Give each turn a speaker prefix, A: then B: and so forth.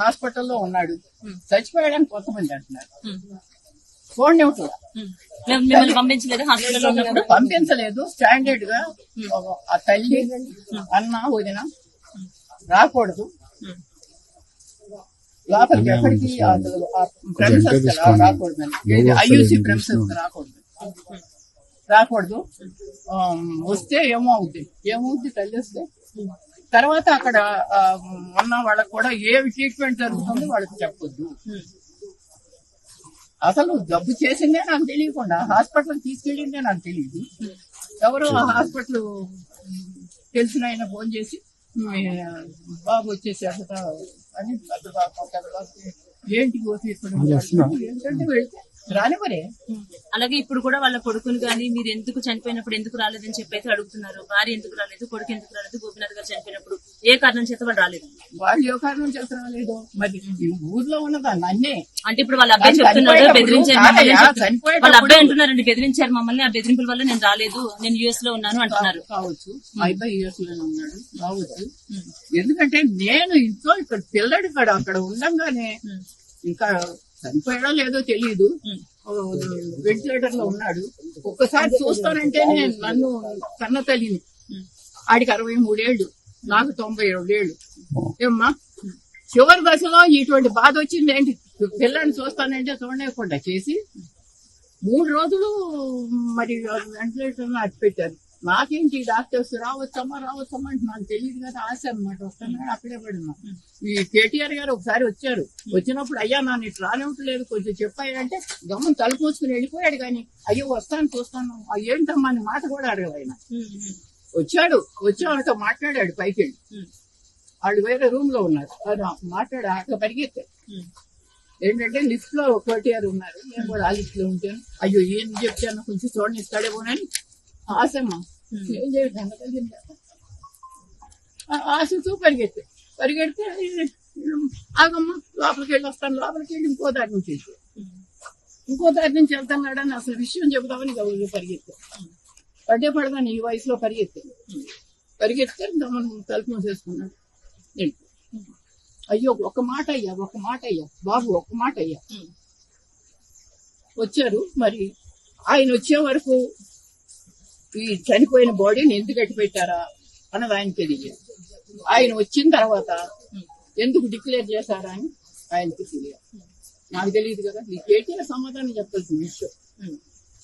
A: హాస్పిటల్లో ఉన్నాడు. చచ్చిపోయాడని కొంతమంది అంటున్నారు.
B: మేము మిమ్మల్ని పంపించలేదు హాస్పిటల్లో ఉన్నప్పుడు.
A: పంపించలేదు. స్టాండర్డ్గా ఆ తల్లి అన్న వదిన రాకూడదు. లోపలికి ఎక్కడికి ప్రెమిసెస్ రాకూడదు ఐయూసీ ప్రెమిసెస్ రాకూడదు. రాకూడదు. వస్తే ఏమో అవుద్ది ఏమవుద్ది తల్లి వస్తే? తర్వాత అక్కడ ఉన్న వాళ్ళకి కూడా ఏ ట్రీట్మెంట్ జరుగుతుందో వాళ్ళకి చెప్పొద్దు. అసలు జబ్బు చేసిందే నాకు తెలియకుండా హాస్పిటల్ తీసుకెళ్ళిందే నాకు తెలియదు. ఎవరో ఆ హాస్పిటల్ తెలిసిన ఆయన ఫోన్ చేసి బాబు వచ్చేసాడు అని పెద్ద బాబు ఏంటి కోసి ఏంటంటే వెళ్తే రానివరే
B: అలాగే ఇప్పుడు కూడా వాళ్ళ కొడుకుని కానీ మీరు ఎందుకు చనిపోయినప్పుడు ఎందుకు రాలేదని చెప్పి అయితే అడుగుతున్నారు. భార్య ఎందుకు రాలేదు కొడుకు ఎందుకు రాలేదు గోపినాథ్ గారు చనిపోయినప్పుడు ఏ కారణం చేత వాళ్ళు రాలేదు?
A: వాళ్ళు ఏ కారణం చేసి రాలేదు? మరి ఈ ఊర్లో ఉన్నదాన్ని అన్నీ
B: అంటే ఇప్పుడు వాళ్ళ అబ్బాయి చెప్తున్నాడు బెదిరించారు మమ్మల్ని వాళ్ళ అబ్బాయి అంటున్నారండి బెదిరించారు మమ్మల్ని ఆ బెదిరింపుల వల్ల నేను రాలేదు నేను యుఎస్లో ఉన్నాను అంటున్నారు.
A: కావచ్చు. మా అబ్బాయి యూఎస్లోనే ఉన్నాడు కావచ్చు. ఎందుకంటే నేను ఇంట్లో ఇక్కడ పిల్లడు ఇక్కడ అక్కడ ఉండంగానే ఇంకా చనిపోయాడో లేదో తెలియదు వెంటిలేటర్లో ఉన్నాడు. ఒక్కసారి చూస్తానంటేనే నన్ను కన్న తల్లిని. ఆడికి అరవై మూడేళ్ళు నాకు తొంభై ఏళ్ళు ఏమ్మా? చివరి దశలో ఇటువంటి బాధ వచ్చింది ఏంటి? పిల్లని చూస్తానంటే చూడలేకుండా చేసి మూడు రోజులు మరి వెంటిలేటర్ అట్టి పెట్టారు నాకేంటి డాక్టర్స్ రావచ్చమ్మా రావచ్చమ్మా అంటే నాకు తెలియదు కదా ఆశ అనమాట వస్తాను అక్కడే పడినా ఈ కేటీఆర్ గారు ఒకసారి వచ్చారు. వచ్చినప్పుడు అయ్యా నన్ను ఇట్లా రానివ్వట్లేదు కొంచెం చెప్పాయంటే గమని తలుపు మూసుకుని వెళ్ళిపోయాడు కానీ అయ్యో వస్తాను చూస్తాను. ఏంటమ్మా? అని మాట కూడా అడగదు ఆయన. వచ్చాడు వచ్చి వాళ్ళతో మాట్లాడాడు పైకి వెళ్ళి. వాళ్ళు వేరే రూమ్లో ఉన్నారు అది అక్కడ పరిగెత్తారు ఏంటంటే లిఫ్ట్లో కోటిఆర్ ఉన్నారు. నేను కూడా ఆ లిఫ్ట్లో ఉంటాను. అయ్యో ఏం చెప్తాను కొంచెం చూడండి ఇస్తాడేమోనని ఆశమ్మ ఏం చేయదు ఆశతో పరిగెత్తే పరిగెడితే ఆగమ్మ లోపలికి వెళ్ళి వస్తాను లోపలికి వెళ్ళి ఇంకో దారి నుంచి వెళ్తే ఇంకో దారి నుంచి వెళ్తున్నాడని అసలు విషయం చెబుదామని గౌరవ పరిగెత్తా పడ్డే పడదాను ఈ వయసులో పరిగెత్తే పరిగెత్తే గమనం తలుపు మూసేసుకున్నాడు. అయ్యో ఒక మాట అయ్యా ఒక మాట అయ్యా బాబు ఒక మాట అయ్యా. వచ్చారు మరి ఆయన వచ్చే వరకు ఈ చనిపోయిన బాడీని ఎందుకు కట్టి పెట్టారా అన్నది ఆయన తెలియదు. ఆయన వచ్చిన తర్వాత ఎందుకు డిక్లేర్ చేశారా అని ఆయనకి తెలియదు. నాకు తెలియదు కదా. ఈ కేటీఆర్ సమాధానం చెప్పాల్సిన విషయం.